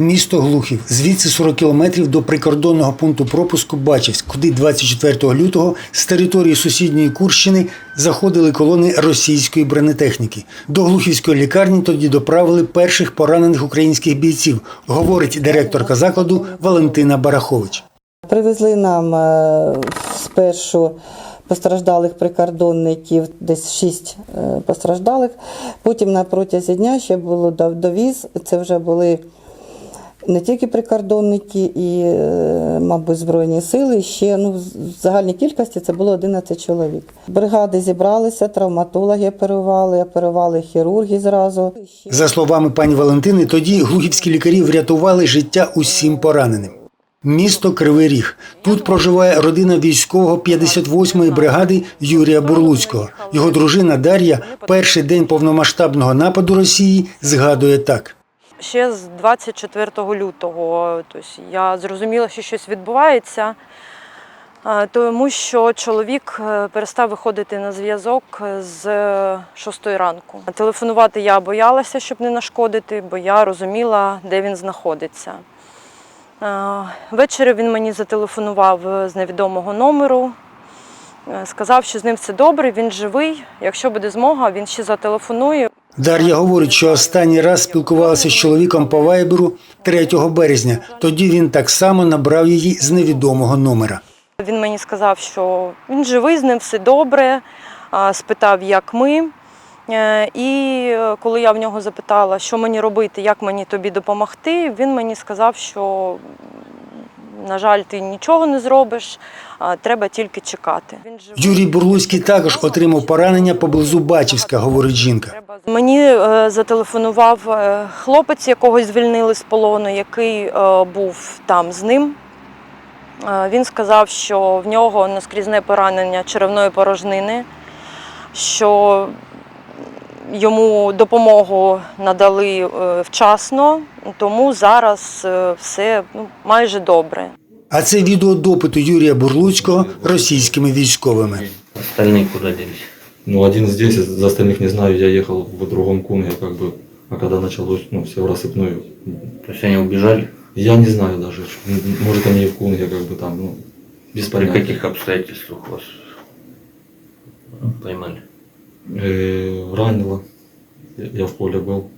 Місто Глухів. Звідси 40 кілометрів до прикордонного пункту пропуску Бачівськ, куди 24 лютого з території сусідньої Курщини заходили колони російської бронетехніки. До Глухівської лікарні тоді доправили перших поранених українських бійців, говорить директорка закладу Валентина Барахович. Привезли нам е, спершу постраждалих прикордонників, десь шість е, постраждалих. Потім на протязі дня ще було дов- довіз. Це вже були не тільки прикордонники і, е, мабуть, Збройні сили. Ще ну, в загальній кількості це було 11 чоловік. Бригади зібралися, травматологи оперували, оперували хірурги зразу. За словами пані Валентини, тоді глухівські лікарі врятували життя усім пораненим. Місто Кривий Ріг. Тут проживає родина військового 58-ї бригади Юрія Бурлуцького. Його дружина Дар'я перший день повномасштабного нападу Росії згадує так. Ще з 24 лютого тобто я зрозуміла, що щось відбувається, тому що чоловік е, перестав виходити на зв'язок з 6 ранку. Телефонувати я боялася, щоб не нашкодити, бо я розуміла, де він знаходиться. Ввечері він мені зателефонував з невідомого номеру. е, Сказав, що з ним все добре, він живий. Якщо буде змога, він ще зателефонує. Дар'я говорить, що останній раз спілкувалася з чоловіком по вайберу 3 березня. Тоді він так само набрав її з невідомого номера. Він мені сказав, що він живий, з ним все добре, спитав, як ми. Е, І коли я в нього запитала, що мені робити, як мені тобі допомогти, він мені сказав, що, на жаль, ти нічого не зробиш, треба тільки чекати. Юрій Бурлуцький також отримав поранення поблизу Бачівська, говорить жінка. Мені е, зателефонував е, хлопець, якого звільнили з полону, який е, був там з ним. Він сказав, що в нього наскрізне поранення черевної порожнини, що йому допомогу надали е, вчасно, тому зараз е, все ну, майже добре. А це відео допиту Юрія Бурлуцького російськими військовими. Остальные куда делись? Ну, один здесь, за остальных не знаю, я ехал в другом кунге, как бы, а когда началось, ну, все в рассыпную. То есть они убежали? Я не знаю даже, ш- м, может они и в кунге, как бы там, ну, без При понятия. каких обстоятельствах вас ну, поймали? Э, ранило, я я в поле был,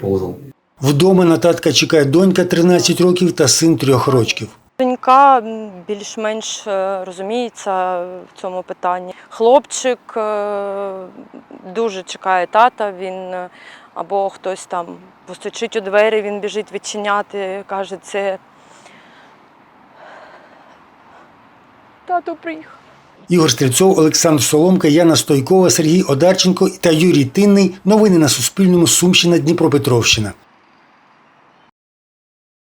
ползал. Вдома на татка чекає донька 13 років та син 3 років. Донька більш-менш е, розуміється в цьому питанні. Хлопчик е, дуже чекає тата. Він е, або хтось там постучить у двері, він біжить відчиняти, каже, це тато приїхав. Ігор Стрільцов, Олександр Соломка, Яна Стойкова, Сергій Одарченко та Юрій Тинний. Новини на Суспільному. Сумщина, Дніпропетровщина.